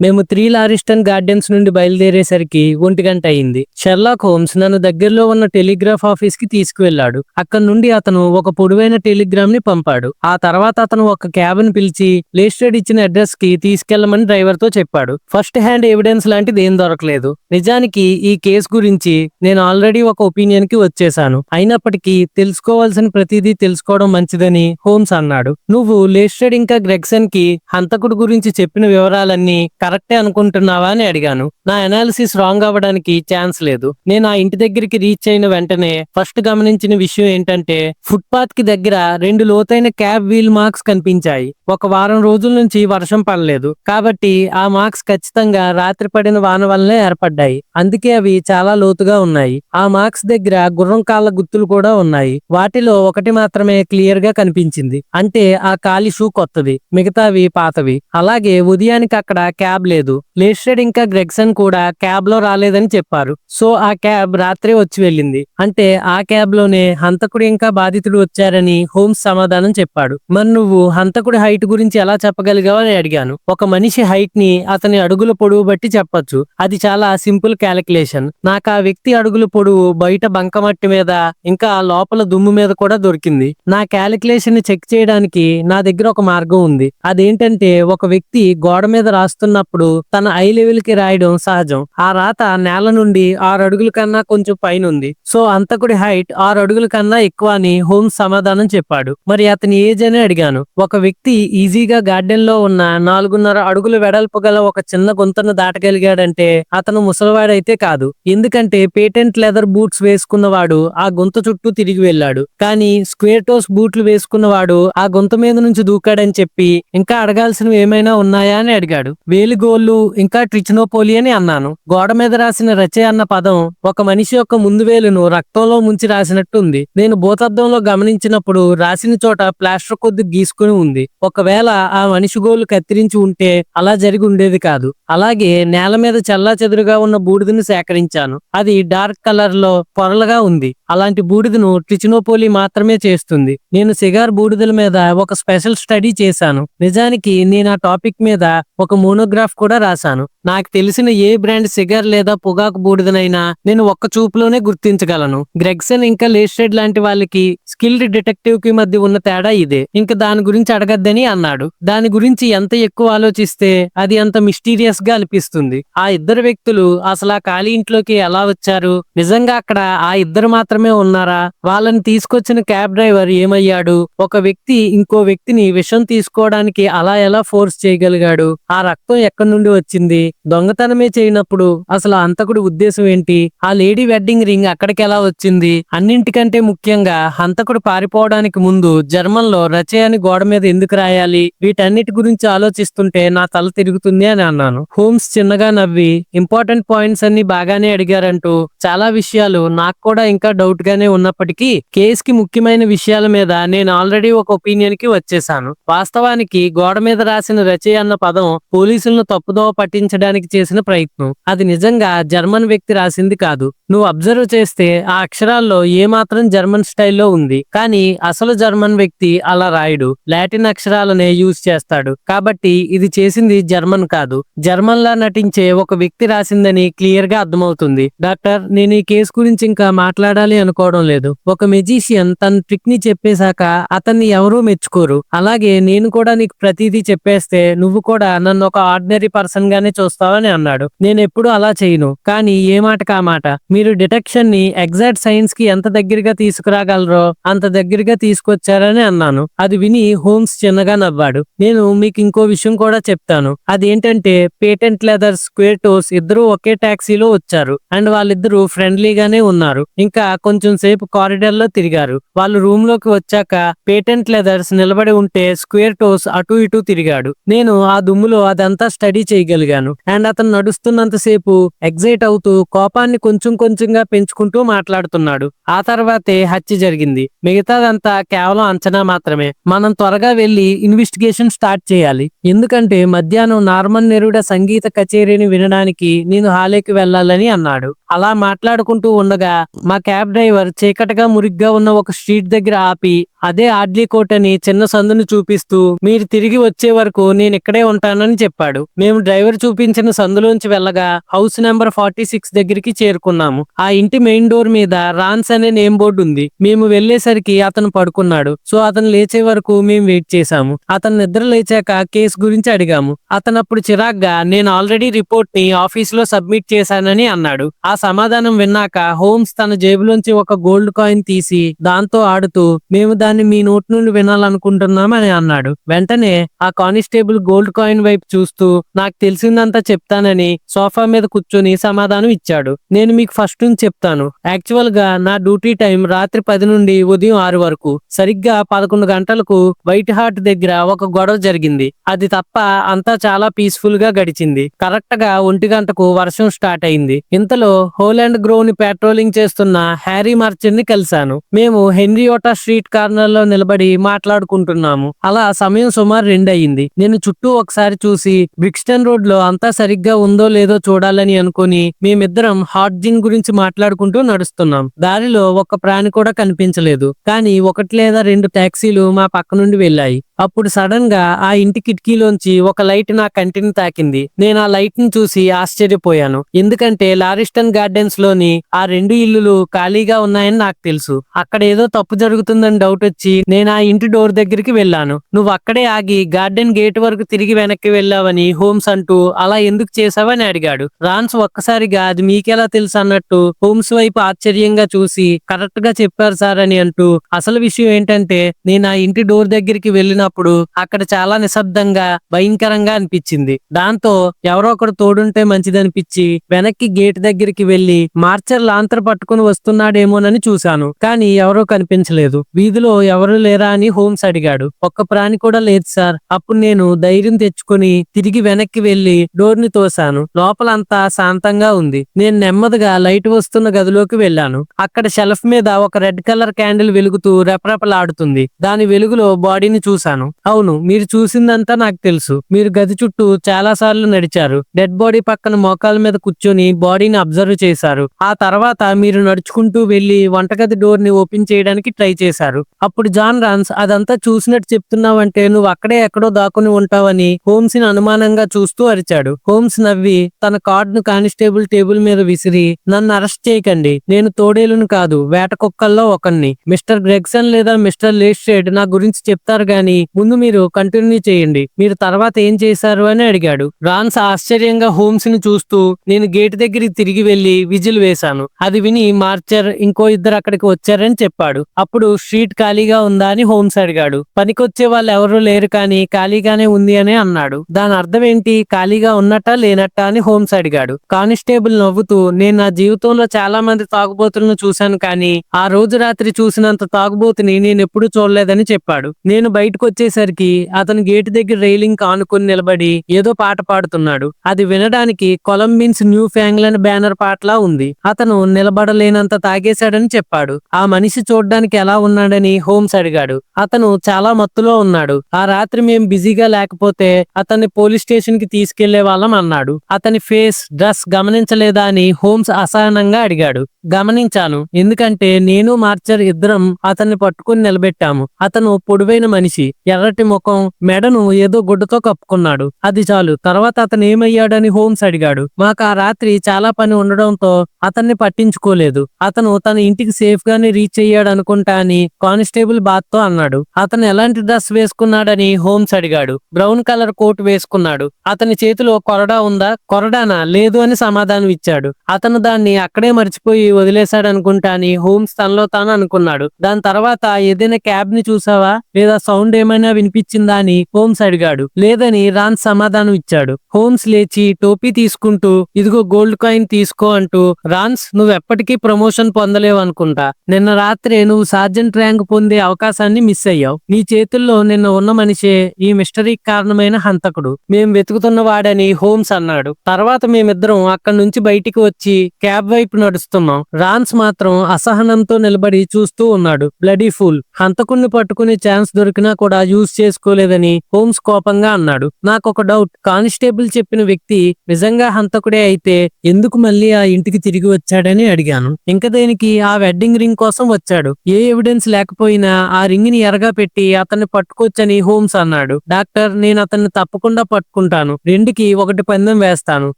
మేము three లారిస్టన్ gardens నుండి బయలుదేరేసరికి ఒంటి గంట అయింది. షెర్లాక్ హోమ్స్ నన్ను దగ్గరలో ఉన్న టెలిగ్రాఫ్ ఆఫీస్కి తీసుకువెళ్ళాడు అక్కడ నుండి అతను ఒక పొడవైన టెలిగ్రామ్ని పంపాడు. ఆ తర్వాత అతను ఒక క్యాబ్ని పిలిచి లిస్టెడ్ ఇచ్చిన అడ్రస్కి తీసుకెళ్ళమని డ్రైవర్తో చెప్పాడు. ఫస్ట్ హ్యాండ్ ఎవిడెన్స్ లాంటిది ఏం దొరకలేదు. నిజానికి ఈ కేసు గురించి నేను ఆల్రెడీ ఒక ఒపీనియన్కి వచ్చేసాను అయినప్పటికీ తెలుసుకోవాల్సిన ప్రతిదీ తెలుసుకోవడం మంచిదని హోమ్స్ అన్నాడు. నువ్వు లేస్టెడ్ ఇంకా గ్రెగ్సన్కి హంతకుడు గురించి చెప్పిన వివరాలన్నీ కరెక్టే అనుకుంటున్నావా అని అడిగాను. నా అనాలిసిస్ రాంగ్ అవ్వడానికి ఛాన్స్ లేదు. నేను ఆ ఇంటి దగ్గరికి రీచ్ అయిన వెంటనే ఫస్ట్ గమనించిన విషయం ఏంటంటే ఫుట్పాత్కి దగ్గర రెండు లోతైన క్యాబ్ వీల్ మార్క్స్ కనిపించాయి. ఒక వారం రోజుల నుంచి వర్షం పడలేదు. కాబట్టి ఆ మార్క్స్ ఖచ్చితంగా రాత్రి పడిన వాన వల్లనే ఏర్పడ్డాయి. అందుకే అవి చాలా లోతుగా ఉన్నాయి. ఆ మార్క్స్ దగ్గర గుర్రం కాళ్ళ గుర్తులు కూడా ఉన్నాయి. వాటిలో ఒకటి మాత్రమే క్లియర్గా కనిపించింది. అంటే ఆ కాలి షూ కొత్తది. మిగతావి పాతవి. అలాగే ఉదయానికి అక్కడ క్యాబ్ లేదు. లేస్టెడ్ ఇంకా గ్రెగ్సన్ కూడా క్యాబ్లో రాలేదని చెప్పారు. సో ఆ క్యాబ్ రాత్రే వచ్చి వెళ్ళింది. అంటే ఆ క్యాబ్లోనే హంతకుడు ఇంకా బాధితుడు వచ్చారని హోమ్స్ సమాధానం చెప్పాడు. మరి నువ్వు హంతకుడి హైట్ గురించి ఎలా చెప్పగలిగావు అని అడిగాను. ఒక మనిషి హైట్ని అతని అడుగుల పొడవు బట్టి చెప్పొచ్చు. అది చాలా సింపుల్ క్యాలిక్యులేషన్. నాకు ఆ వ్యక్తి అడుగుల పొడవు బయట బంకమట్టి మీద ఇంకా లోపల దుమ్ము మీద కూడా దొరికింది. నా క్యాలిక్యులేషన్ని చెక్ చేయడానికి నా దగ్గర ఒక మార్గం ఉంది. అదేంటంటే ఒక వ్యక్తి గోడ మీద రాస్తున్న రాస్తున్నప్పుడు తన ఐ లెవెల్కి రాయడం సహజం. ఆ రాత నేల నుండి ఆరు అడుగుల కన్నా కొంచెం పైన ఉంది సో అంతకుడి హైట్ ఆరు అడుగుల కన్నా ఎక్కువ అని హోమ్స్ సమాధానం చెప్పాడు. మరి అతని ఏజ్ అని అడిగాను. ఒక వ్యక్తి ఈజీగా గార్డెన్లో ఉన్న నాలుగున్నర అడుగుల వెడల్పు గల ఒక చిన్న గుంతను దాటగలిగాడంటే అతను ముసలివాడైతే కాదు. ఎందుకంటే పేటెంట్ లెదర్ బూట్స్ వేసుకున్నవాడు ఆ గుంత చుట్టూ తిరిగి వెళ్ళాడు. కానీ స్క్వేర్ టోస్ బూట్లు వేసుకున్నవాడు ఆ గుంత మీద నుంచి దూకాడని చెప్పి ఇంకా అడగాల్సినవి ఏమైనా ఉన్నాయా అని అడిగాడు. వేలు గోళ్ళు ఇంకా ట్రిచినోపోలి అని అన్నాను. గోడ మీద రాసిన రచయ అన్న పదం ఒక మనిషి యొక్క ముందు వేలును రక్తంలో ముంచి రాసినట్టు ఉంది నేను భూతద్దంలో గమనించినప్పుడు రాసిన చోట ప్లాస్టర్ కొద్ది గీసుకుని ఉంది. ఒకవేళ ఆ మనిషి గోళ్ళు కత్తిరించి ఉంటే అలా జరిగి ఉండేది కాదు. అలాగే నేల మీద చల్లా చెదురుగా ఉన్న బూడిదను సేకరించాను. అది డార్క్ కలర్లో పొరలుగా ఉంది. అలాంటి బూడిదను ట్రిచినోపోలి మాత్రమే చేస్తుంది. నేను సిగార్ బూడిదల మీద ఒక స్పెషల్ స్టడీ చేశాను. నిజానికి నేను ఆ టాపిక్ మీద ఒక మోనోగ్రాఫ్ కూడా రాశాను. నాకు తెలిసిన ఏ బ్రాండ్ సిగర్ లేదా పొగాకు బూడిదనైనా నేను ఒక్క చూపులోనే గుర్తించగలను. గ్రెగ్సన్ ఇంకా లేస్టెడ్ లాంటి వాళ్ళకి స్కిల్డ్ డిటెక్టివ్కి మధ్య ఉన్న తేడా ఇదే. ఇంకా దాని గురించి అడగద్దని అన్నాడు. దాని గురించి ఎంత ఎక్కువ ఆలోచిస్తే అది అంత మిస్టీరియస్గా అనిపిస్తుంది. ఆ ఇద్దరు వ్యక్తులు అసలు ఆ ఖాళీ ఇంట్లోకి ఎలా వచ్చారు? నిజంగా అక్కడ ఆ ఇద్దరు మాత్రమే ఉన్నారా? వాళ్ళని తీసుకొచ్చిన క్యాబ్ డ్రైవర్ ఏమయ్యాడు? ఒక వ్యక్తి ఇంకో వ్యక్తిని విషం తీసుకోవడానికి అలా ఎలా ఫోర్స్ చేయగలిగాడు? ఆ రక్తం ఎక్కడి నుండి వచ్చింది? దొంగతనమే చేయనప్పుడు అసలు హంతకుడి ఉద్దేశం ఏంటి? ఆ లేడీ వెడ్డింగ్ రింగ్ అక్కడికి ఎలా వచ్చింది? అన్నింటికంటే ముఖ్యంగా హంతకుడు పారిపోవడానికి ముందు జర్మన్లో అని గోడ మీద ఎందుకు రాయాలి? వీటన్నిటి గురించి ఆలోచిస్తుంటే నా తల తిరుగుతుంది అని అన్నాను. హోమ్స్ చిన్నగా నవ్వి ఇంపార్టెంట్ పాయింట్స్ అన్ని బాగానే అడిగారంటూ చాలా విషయాలు నాకు కూడా ఇంకా డౌట్ గానే ఉన్నప్పటికీ కేస్కి ముఖ్యమైన విషయాల మీద నేను ఆల్రెడీ ఒక ఒపీనియన్కి వచ్చేసాను వాస్తవానికి గోడ మీద రాసిన రచయ అన్న పదం పోలీసులను తప్పుదోవ మార్చడానికి చేసిన ప్రయత్నం. అది నిజంగా జర్మన్ వ్యక్తి రాసింది కాదు. నువ్వు అబ్జర్వ్ చేస్తే ఆ అక్షరాల్లో ఏ మాత్రం జర్మన్ స్టైల్లో ఉంది. కానీ అసలు జర్మన్ వ్యక్తి అలా రాయడు. లాటిన్ అక్షరాలనే యూజ్ చేస్తాడు. కాబట్టి ఇది చేసింది జర్మన్ కాదు. జర్మన్ లా నటించే ఒక వ్యక్తి రాసిందని క్లియర్గా అర్థమవుతుంది. డాక్టర్ నేను ఈ కేసు గురించి ఇంకా మాట్లాడాలి అనుకోవడం లేదు. ఒక మెజీషియన్ తన ట్రిక్ని చెప్పేశాక అతన్ని ఎవరూ మెచ్చుకోరు. అలాగే నేను కూడా నీకు ప్రతిదీ చెప్పేస్తే నువ్వు కూడా నన్ను ఒక ఆర్డినరీ పర్సన్ గానే వస్తావని అన్నాడు. నేను ఎప్పుడూ అలా చేయను. కానీ ఏ మాట కా మాట? మీరు డిటెక్షన్ని ఎగ్జాక్ట్ సైన్స్కి ఎంత దగ్గరగా తీసుకురాగలరో అంత దగ్గరగా తీసుకొచ్చారని అన్నాను. అది విని హోమ్స్ చిన్నగా నవ్వాడు. నేను మీకు ఇంకో విషయం కూడా చెప్తాను. అదేంటంటే పేటెంట్ లెదర్ స్క్వేర్ టోస్ ఇద్దరు ఒకే టాక్సీలో వచ్చారు. అండ్ వాళ్ళిద్దరూ ఫ్రెండ్లీగానే ఉన్నారు. ఇంకా కొంచెం సేపు కారిడార్లో తిరిగారు. వాళ్ళు రూమ్లోకి వచ్చాక పేటెంట్ లెదర్స్ నిలబడి ఉంటే స్క్వేర్ టోస్ అటు ఇటు తిరిగాడు. నేను ఆ దుమ్ములో అదంతా స్టడీ చేయగలిగాను. అండ్ అతను నడుస్తున్నంత సేపు ఎగ్జైట్ అవుతూ కోపాన్ని కొంచెం కొంచెంగా పెంచుకుంటూ మాట్లాడుతున్నాడు. ఆ తర్వాతే హత్య జరిగింది. మిగతాదంతా కేవలం అంచనా మాత్రమే. మనం త్వరగా వెళ్ళి ఇన్వెస్టిగేషన్ స్టార్ట్ చేయాలి. ఎందుకంటే మధ్యాహ్నం నార్మన్ నెరుడ సంగీత కచేరీని వినడానికి నేను హాలేకి వెళ్ళాలని అన్నాడు. అలా మాట్లాడుకుంటూ ఉండగా మా క్యాబ్ డ్రైవర్ చీకటగా మురిగ్గా ఉన్న ఒక స్ట్రీట్ దగ్గర ఆపి అదే ఆడ్లీ కోట్ అని చిన్న సందును చూపిస్తూ మీరు తిరిగి వచ్చే వరకు నేను ఇక్కడే ఉంటానని చెప్పాడు. మేము డ్రైవర్ చూపించిన సందులోంచి వెళ్ళగా హౌస్ నెంబర్ ఫార్టీ సిక్స్ దగ్గరికి చేరుకున్నాము. ఆ ఇంటి మెయిన్ డోర్ మీద రాన్స్ అనే నేమ్ బోర్డు ఉంది. మేము వెళ్ళేసరికి అతను పడుకున్నాడు. సో అతను లేచే వరకు మేము వెయిట్ చేశాము. అతను నిద్ర లేచాక కేసు గురించి అడిగాము. అతను అప్పుడు చిరాగ్గా నేను ఆల్రెడీ రిపోర్ట్ని ఆఫీస్లో సబ్మిట్ చేశానని అన్నాడు. ఆ సమాధానం విన్నాక హోమ్స్ తన జేబులోంచి ఒక గోల్డ్ కాయిన్ తీసి దాంతో ఆడుతూ మేము దాన్ని మీ నోట్ నుండి వినాలనుకుంటున్నామని అన్నాడు. వెంటనే ఆ కానిస్టేబుల్ గోల్డ్ కాయిన్ వైపు చూస్తూ నాకు తెలిసిందంతా చెప్తానని సోఫా మీద కూర్చొని సమాధానం ఇచ్చాడు. నేను మీకు ఫస్ట్ నుంచి చెప్తాను. యాక్చువల్గా నా డ్యూటీ టైం రాత్రి పది నుండి ఉదయం ఆరు వరకు. సరిగ్గా పదకొండు గంటలకు వైట్ హార్ట్ దగ్గర ఒక గొడవ జరిగింది. అది తప్ప అంతా చాలా పీస్ఫుల్గా గడిచింది. కరెక్ట్గా ఒంటి గంటకు వర్షం స్టార్ట్ అయింది. ఇంతలో హోలాండ్ గ్రోవ్ని పెట్రోలింగ్ చేస్తున్న హ్యారీ మర్చెంట్ని కలిశాను. మేము హెన్రియోటా స్ట్రీట్ కార్నర్లో నిలబడి మాట్లాడుకుంటున్నాము. అలా సమయం సుమారు రెండు అయింది నేను చుట్టూ ఒకసారి చూసి బ్రిక్స్టన్ రోడ్లో అంతా సరిగ్గా ఉందో లేదో చూడాలని అనుకుని మేమిద్దరం హాట్ జిన్ గురించి మాట్లాడుకుంటూ నడుస్తున్నాం. దారిలో ఒక్క ప్రాణి కూడా కనిపించలేదు. కానీ ఒకటి లేదా రెండు టాక్సీలు మా పక్క నుండి వెళ్ళాయి. అప్పుడు సడన్గా ఆ ఇంటి కిటికీలోంచి ఒక లైట్ నా కంటిని తాకింది. నేను ఆ లైట్ని చూసి ఆశ్చర్యపోయాను. ఎందుకంటే లారిస్టన్ గార్డెన్స్లోని ఆ రెండు ఇల్లులు ఖాళీగా ఉన్నాయని నాకు తెలుసు. అక్కడ ఏదో తప్పు జరుగుతుందని డౌట్ వచ్చి నేను ఆ ఇంటి డోర్ దగ్గరికి వెళ్ళాను. నువ్వు అక్కడే ఆగి గార్డెన్ గేట్ వరకు తిరిగి వెనక్కి వెళ్ళావని హోమ్స్ అంటూ అలా ఎందుకు చేసావని అడిగాడు. రాన్స్ ఒక్కసారిగా అది మీకెలా తెలుసు అన్నట్టు హోమ్స్ వైపు ఆశ్చర్యంగా చూసి కరెక్ట్గా చెప్పారు సార్ అని అంటూ అసలు విషయం ఏంటంటే నేను ఆ ఇంటి డోర్ దగ్గరికి వెళ్ళిన వెళ్ళినప్పుడు అక్కడ చాలా నిశ్శబ్దంగా భయంకరంగా అనిపించింది. దాంతో ఎవరో ఒకడు తోడుంటే మంచిదనిపించి వెనక్కి గేట్ దగ్గరికి వెళ్ళి మార్చర్ లాంతర్ పట్టుకుని వస్తున్నాడేమోనని చూశాను. కానీ ఎవరో కనిపించలేదు. వీధిలో ఎవరు లేరా అని హోమ్స్ అడిగాడు. ఒక్క ప్రాణి కూడా లేదు సార్. అప్పుడు నేను ధైర్యం తెచ్చుకొని తిరిగి వెనక్కి వెళ్ళి డోర్ని తోశాను. లోపలంతా శాంతంగా ఉంది. నేను నెమ్మదిగా లైట్ వస్తున్న గదిలోకి వెళ్ళాను. అక్కడ షెల్ఫ్ మీద ఒక రెడ్ కలర్ క్యాండిల్ వెలుగుతూ రెపరెపలాడుతుంది. దాని వెలుగులో బాడీని చూశాను. అవును మీరు చూసిందంతా నాకు తెలుసు. మీరు గది చుట్టూ చాలా సార్లు నడిచారు. డెడ్ బాడీ పక్కన మోకాల మీద కూర్చొని బాడీని అబ్జర్వ్ చేశారు. ఆ తర్వాత మీరు నడుచుకుంటూ వెళ్ళి వంటగది డోర్ని ఓపెన్ చేయడానికి ట్రై చేశారు. అప్పుడు జాన్ రాన్స్ అదంతా చూసినట్టు చెప్తున్నావంటే నువ్వు అక్కడే ఎక్కడో దాక్కుని ఉంటావని హోమ్స్ని అనుమానంగా చూస్తూ అరిచాడు. హోమ్స్ నవ్వి తన కార్డ్ను కానిస్టేబుల్ టేబుల్ మీద విసిరి నన్ను అరెస్ట్ చేయకండి. నేను తోడేలును కాదు వేట కుక్కల్లో ఒకరిని మిస్టర్ గ్రెగ్సన్ లేదా మిస్టర్ లేస్ట్రేడ్ నా గురించి చెప్తారు గాని ముందు మీరు కంటిన్యూ చేయండి. మీరు తర్వాత ఏం చేశారు అని అడిగాడు. రాన్స్ ఆశ్చర్యంగా హోమ్స్ని చూస్తూ నేను గేట్ దగ్గరికి తిరిగి వెళ్ళి విజిల్ వేశాను. అది విని మార్చర్ ఇంకో ఇద్దరు అక్కడికి వచ్చారని చెప్పాడు. అప్పుడు స్ట్రీట్ ఖాళీగా ఉందా అని హోమ్స్ అడిగాడు. పనికొచ్చే వాళ్ళు ఎవరూ లేరు కానీ ఖాళీగానే ఉంది అని అన్నాడు. దాని అర్థం ఏంటి? ఖాళీగా ఉన్నట్టా లేనట్టా అని హోమ్స్ అడిగాడు. కానిస్టేబుల్ నవ్వుతూ నేను నా జీవితంలో చాలా మంది తాగుబోతులను చూశాను కానీ ఆ రోజు రాత్రి చూసినంత తాగుబోతుని నేను ఎప్పుడూ చూడలేదని చెప్పాడు. నేను బయటకు వచ్చేసరికి అతను గేటు దగ్గర రైలింగ్ కానుకొని నిలబడి ఏదో పాట పాడుతున్నాడు. అది వినడానికి కొలంబిన్స్ న్యూ ఫ్యాంగ్లాండ్ బ్యానర్ పాటలా ఉంది. అతను నిలబడలేనంత తాగేశాడని చెప్పాడు. ఆ మనిషి చూడ్డానికి ఎలా ఉన్నాడని హోమ్స్ అడిగాడు. అతను చాలా మత్తులో ఉన్నాడు. ఆ రాత్రి మేం బిజీగా లేకపోతే అతన్ని పోలీస్ స్టేషన్కి తీసుకెళ్ళే వాళ్ళం అన్నాడు. అతని ఫేస్ డ్రెస్ గమనించలేదా అని హోమ్స్ అసహనంగా అడిగాడు. గమనించాను. ఎందుకంటే నేను మార్చర్ ఇద్దరం అతన్ని పట్టుకుని నిలబెట్టాము. అతను పొడువైన మనిషి. ఎర్రటి ముఖం మెడను ఏదో గుడ్డతో కప్పుకున్నాడు. అది చాలు. తర్వాత అతను ఏమయ్యాడని హోమ్స్ అడిగాడు. మాకు ఆ రాత్రి చాలా పని ఉండడంతో అతన్ని పట్టించుకోలేదు. అతను తన ఇంటికి సేఫ్ గానే రీచ్ అయ్యాడు అనుకుంటా అని కానిస్టేబుల్ బాత్తో అన్నాడు. అతను ఎలాంటి డ్రెస్ వేసుకున్నాడని హోమ్స్ అడిగాడు. బ్రౌన్ కలర్ కోట్ వేసుకున్నాడు. అతని చేతిలో కొరడా ఉందా? కొరడానా? లేదు అని సమాధానం ఇచ్చాడు. అతను దాన్ని అక్కడే మర్చిపోయి వదిలేశాడు అనుకుంటా అని హోమ్స్ తనలో తాను అనుకున్నాడు. దాని తర్వాత ఏదైనా క్యాబ్ని చూసావా? లేదా సౌండ్ ఏమైనా వినిపించిందా అని హోమ్స్ అడిగాడు. లేదని రాన్స్ సమాధానం ఇచ్చాడు. హోమ్స్ లేచి టోపీ తీసుకుంటూ ఇదిగో గోల్డ్ కాయిన్ తీసుకో అంటూ రాన్స్ నువ్వు ఎప్పటికీ ప్రమోషన్ పొందలేవు అనుకుంటా. నిన్న రాత్రే నువ్వు సార్జెంట్ ర్యాంక్ పొందే అవకాశాన్ని మిస్ అయ్యావు. నీ చేతుల్లో నిన్న ఉన్న మనిషే ఈ మిస్టరీకి కారణమైన హంతకుడు. మేం వెతుకుతున్న వాడని హోమ్స్ అన్నాడు. తర్వాత మేమిద్దరం అక్కడి నుంచి బయటికి వచ్చి క్యాబ్ వైపు నడుస్తున్నాం. రాన్స్ మాత్రం అసహనంతో నిలబడి చూస్తూ ఉన్నాడు. Bloody fool. హంతకుణ్ణి పట్టుకునే ఛాన్స్ దొరికినా కూడా కూడా యూజ్ చేసుకోలేదని హోమ్స్ కోపంగా అన్నాడు. నాకు ఒక డౌట్. కానిస్టేబుల్ చెప్పిన వ్యక్తి నిజంగా హంతకుడే అయితే ఎందుకు మళ్ళీ ఆ ఇంటికి తిరిగి వచ్చాడని అడిగాను. ఇంకా దేనికి? ఆ వెడ్డింగ్ రింగ్ కోసం వచ్చాడు. ఏ ఎవిడెన్స్ లేకపోయినా ఆ రింగ్ని ఎరగా పెట్టి అతన్ని పట్టుకోవచ్చని హోమ్స్ అన్నాడు. డాక్టర్ నేను అతన్ని తప్పకుండా పట్టుకుంటాను. రెండుకి ఒకటి పందెం వేస్తాను.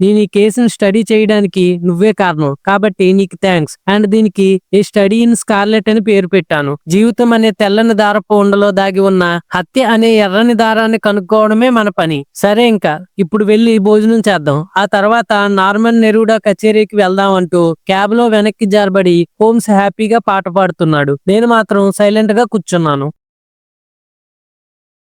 నేను ఈ కేసును స్టడీ చేయడానికి నువ్వే కారణం. కాబట్టి నీకు థ్యాంక్స్ అండ్ దీనికి ఈ స్టడీ ఇన్ స్కార్లెట్ అని పేరు పెట్టాను. జీవితం అనే తెల్లని దారపు ఉండలో దాగి ఉన్న హత్య అనే ఎర్రని దారాన్ని కనుక్కోవడమే మన పని. సరే ఇంకా ఇప్పుడు వెళ్ళి భోజనం చేద్దాం. ఆ తర్వాత నార్మన్ నెరూడా కచేరీకి వెళ్దాం అంటూ క్యాబ్లో వెనక్కి జారబడి హోమ్స్ హ్యాపీగా పాట పాడుతున్నాడు. నేను మాత్రం సైలెంట్గా కూర్చున్నాను.